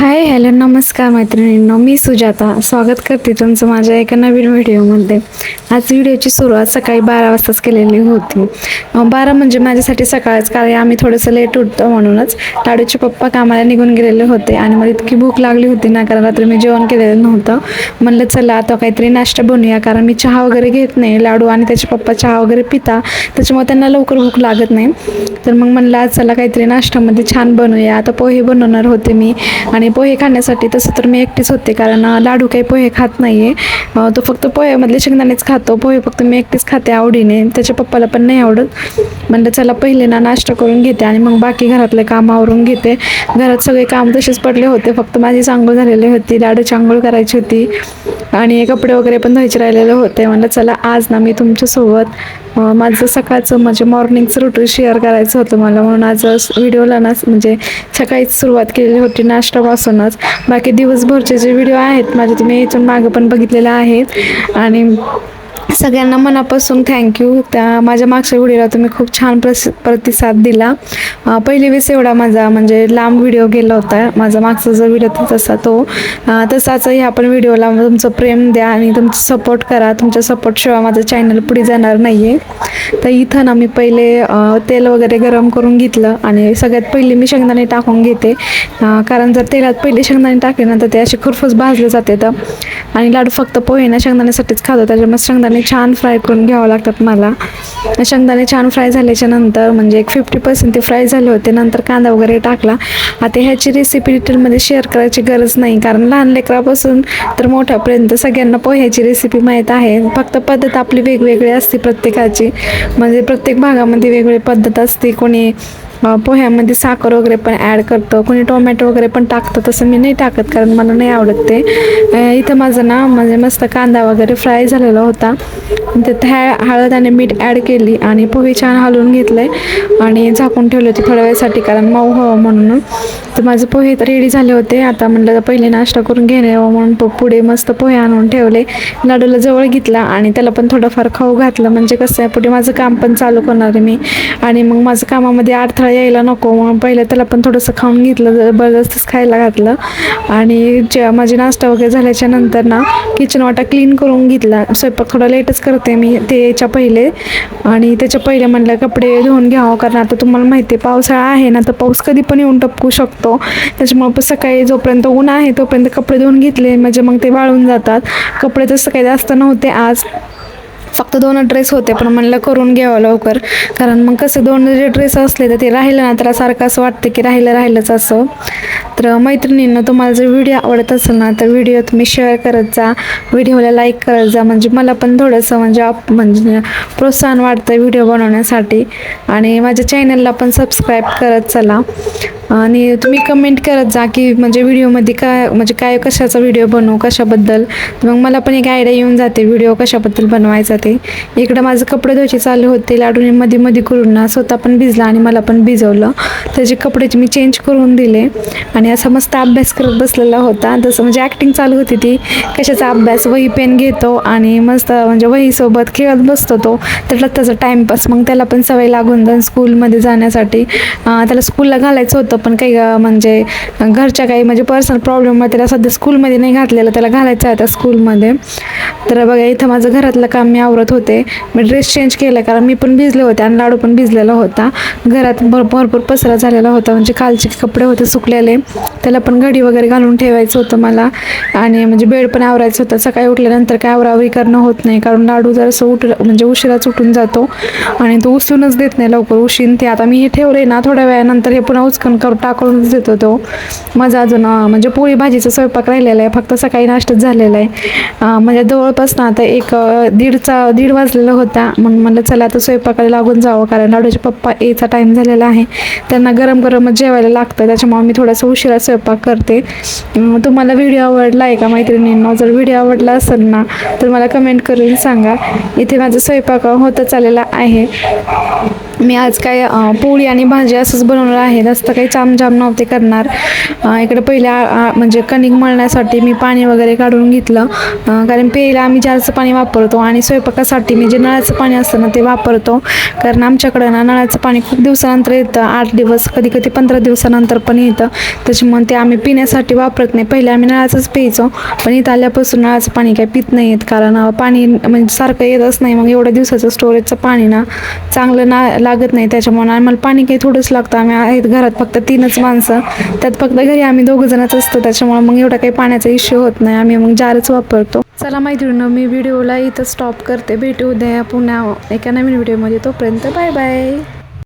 Hi hello नमस्कार मैत्रिणींनो मी सुजाता. स्वागत करते तुमचं माझ्या एका नवीन व्हिडिओमध्ये. आज व्हिडिओची सुरुवात सकाळी बारा वाजताच केलेली होती. बारा म्हणजे माझ्यासाठी सकाळच कारण आम्ही थोडंसं लेट उठतो म्हणूनच. लाडूचे पप्पा कामाला निघून गेलेले होते आणि मला इतकी भूक लागली होती ना कारण रात्री मी जेवण केलेलं नव्हतं. म्हणलं चला आता काहीतरी नाश्ता बनवूया कारण मी चहा वगैरे घेत नाही. लाडू आणि त्याचे पप्पा चहा वगैरे पिता त्याच्यामुळे त्यांना लवकर भूक लागत नाही. तर मग म्हणलं आज चला काहीतरी नाश्त्यामध्ये छान बनवूया आता पोहे बनवणार होते मी आणि पोहे खाण्यासाठी तसं तर मी एकटीच होते कारण लाडू काही पोहे खात नाही आहे तो फक्त पोह्यामधले शेंगदाणेच खातो. पोहे फक्त मी एकटीच खाते आवडीने. त्याच्या पप्पाला पण नाही आवडत. म्हणलं चला पहिले ना नाश्ता करून घेते आणि मग बाकी घरातले काम आवरून घेते. घरात सगळे काम तसेच पडले होते. फक्त माझी आंघोळ झालेली होती. लाडूची आंघोळ करायची होती. आणि कपडे वगैरे पण धुवायचे राहिलेले होते. म्हणलं चला आज ना मी तुमच्यासोबत माझं सकाळचं म्हणजे मॉर्निंगचं रुटीन शेअर करायचं होतं मला. म्हणून आज व्हिडिओला ना म्हणजे सकाळीच सुरुवात केलेली होती नाश्तापासूनच. बाकी दिवसभरचे जे व्हिडिओ आहेत माझे तुम्ही इथून मागं पण बघितलेले आहेत. आणि सगळ्यांना मनापासून थँक्यू त्या माझ्या मागच्या व्हिडिओला तुम्ही खूप छान प्रस प्रतिसाद दिला. पहिले वेळेस एवढा माझा म्हणजे लांब व्हिडिओ गेला होता. माझा मागचा जो व्हिडिओ तसा तो. तसाच ह्या पण व्हिडिओला तुमचं प्रेम द्या आणि तुमचं सपोर्ट करा. तुमच्या सपोर्टशिवाय माझं चॅनल पुढे जाणार नाही आहे तर इथं ना मी पहिले तेल वगैरे गरम करून घेतलं आणि सगळ्यात पहिले मी शेंगदाणे टाकून घेते. कारण जर तेलात पहिले शेंगदाणे टाकले ना तर ते असे खुरफुस भाजले जाते तर आणि लाडू फक्त पोहे ना शेंगदाण्यासाठीच खातो. त्याच्यामुळे शेंगदाणे छान फ्राय करून घ्यावं लागतात मला. शेंगदाणे छान फ्राय झाल्याच्यानंतर म्हणजे एक फिफ्टी पर्सेंट ते फ्राय झाले होते. नंतर कांदा वगैरे टाकला. आता ह्याची रेसिपी डिटेलमध्ये शेअर करायची गरज नाही. कारण लहान लेकरापासून तर मोठ्यापर्यंत सगळ्यांना पोह्याची रेसिपी माहीत आहे. फक्त पद्धत आपली वेगवेगळी असते प्रत्येकाची. म्हणजे प्रत्येक भागामध्ये वेगवेगळी पद्धत असते. कोणी पोह्यामध्ये साखर वगैरे पण ॲड करतं. कोणी टोमॅटो वगैरे पण टाकतं तसं मी नाही टाकत कारण मला नाही आवडत ते. इथं माझं ना म्हणजे मस्त कांदा वगैरे फ्राय झालेला होता. त्यात हॅ हळद आणि मीठ ॲड केली आणि पोहे छान हलवून घेतले आणि झाकून ठेवले होते थोड्या वेळासाठी कारण मऊ हवं म्हणून. तर माझे पोहे तर रेडी झाले होते. आता म्हणलं तर पहिले नाश्ता करून घेणे म्हणून प- पुढे मस्त पोहे आणून ठेवले. लाडूला जवळ घेतला आणि त्याला पण थोडंफार खाऊ घातलं. म्हणजे कसं आहे पुढे माझं काम पण चालू करणार आहे मी. आणि मग माझं कामामध्ये अडथळा यायला नको. म्हणून पहिलं त्याला पण थोडंसं खाऊन घेतलं जबरदस्तच खायला घातलं. आणि जे माझे नाश्ता वगैरे झाल्याच्यानंतर ना किचन वाटा क्लीन करून घेतला. स्वयंपाक थोडा लेटच करते मी ते याच्या पहिले. आणि त्याच्या पहिले म्हणलं कपडे धुवून घ्यावं कारण आता तुम्हाला माहिती आहे पावसाळा आहे ना तर पाऊस कधी पण येऊन टपकू शकतो. त्याच्यामुळे पण सकाळी जोपर्यंत ऊन आहे तोपर्यंत कपडे धुवून घेतले. म्हणजे मग ते वाळून जातात. कपडे तसं काही जास्त नव्हते आज. फक्त दोन ड्रेस होते पण म्हणलं करून घ्यावं लवकर. कारण मग कसं दोन जे ड्रेस असले तर ते राहिलं ना तर सारखं असं वाटतं की राहिलं राहिलंच असं. तर मैत्रिणींना तुम्हाला जर व्हिडिओ आवडत असेल ना तर व्हिडिओ तुम्ही शेअर करत जा. व्हिडिओला लाईक करत जा. म्हणजे मला पण थोडंसं म्हणजे आप म्हणजे प्रोत्साहन वाटतं व्हिडिओ बनवण्यासाठी. आणि माझ्या चॅनलला पण सबस्क्राईब करत चला. आणि तुम्ही कमेंट करत जा की म्हणजे व्हिडिओमध्ये काय म्हणजे काय कशाचा व्हिडिओ बनवू कशाबद्दल. मग मला पण एक आयडिया येऊन जाते व्हिडिओ कशाबद्दल बनवायचा ते. इकडं माझं कपडे धुवायचे चालू होते लाडूने मध्ये मध्ये करून ना स्वतः पण भिजला आणि मला पण भिजवलं. त्याचे कपडे मी चेंज करून दिले. आणि असा मस्त अभ्यास करत बसलेला होता. तसं म्हणजे ॲक्टिंग चालू होती ती. कशाचा अभ्यास? वही पेन घेतो आणि मस्त म्हणजे वहीसोबत खेळत बसतो तो. त्याला त्याचा टाईमपास मग त्याला पण सवय लागून जाऊन स्कूलमध्ये जाण्यासाठी. त्याला स्कूलला घालायचं होतं पण काही म्हणजे घरच्या काही म्हणजे पर्सनल प्रॉब्लेममुळे त्याला सध्या स्कूलमध्ये नाही घातलेलं त्याला घालायचं आहे आता स्कूलमध्ये तर बघा इथं माझं घरातलं काम मी आवरत होते. मी ड्रेस चेंज केला कारण मी पण भिजले होते आणि लाडू पण भिजलेला होता. घरात भर भरपूर पसरा झालेला होता म्हणजे कालचे कपडे होते सुकलेले. त्याला पण घडी वगैरे घालून ठेवायचं होतं मला. आणि म्हणजे बेड पण आवरायचं होतं. सकाळी उठल्यानंतर काय आवरावरी करणं होत नाही कारण लाडू जरासं उठ म्हणजे उशिराच उठून जातो. आणि तो उसूनच देत नाही लवकर उशीन ते. आता मी हे ठेवले ना थोड्या वेळानंतर हे पुन्हा उचकन करून टाकूनच देतो तो. माझा अजून म्हणजे पोळी भाजीचा स्वयंपाक राहिलेला आहे फक्त सकाळी नाश्ताच झालेला आहे. म्हणजे जवळपास ना आता एक दीडचा दीड वाजलेला होता. मग म्हणलं चला आता स्वयंपाकाला लागून जावं कारण लाडूचे पप्पा यायचा टाईम झालेला आहे. त्यांना गरम गरमच जेवायला लागतं त्याच्यामुळे मी थोडासा उशिरा स्वयंपाक करते. तुम्हाला व्हिडिओ आवडला आहे का मैत्रिणींना? जर व्हिडिओ आवडला असेल ना तर मला कमेंट करून सांगा. इथे माझा स्वयंपाक होत चाललेला आहे. मी आज काय पोळी आणि भाजी असंच बनवणार आहे. जास्त काही चामजाम नव्हते करणार. इकडे पहिल्या म्हणजे कणिक मळण्यासाठी मी पाणी वगैरे काढून घेतलं. कारण प्यायला आम्ही जारचं पाणी वापरतो आणि स्वयंपाकासाठी मी जे नळाचं पाणी असतं ना ते वापरतो. कारण आमच्याकडं ना नळाचं पाणी खूप दिवसानंतर येतं. आठ दिवस कधी कधी पंधरा दिवसानंतर पण येतं. त्याच्यामुळे ते आम्ही पिण्यासाठी वापरत नाही. पहिले आम्ही नळाचंच प्यायचो. पण इथं आल्यापासून नळाचं पाणी काही पित नाही येत. कारण पाणी म्हणजे सारखं येतच नाही. मग एवढ्या दिवसाचं स्टोरेजचं पाणी ना चांगलं ना लागत नाही त्याच्यामुळे आम्हाला पाणी काही थोडंच लागतं. आम्ही आहेत घरात फक्त तीनच माणसं. त्यात फक्त घरी आम्ही दोघं जणच असतो. त्याच्यामुळे मग एवढा काही पाण्याचा इश्यू होत नाही. आम्ही मग जारच वापरतो. चला मैत्रिणी मी व्हिडिओला इथं स्टॉप करते. भेटू उद्या पुन्हा एका नवीन व्हिडिओमध्ये तोपर्यंत बाय बाय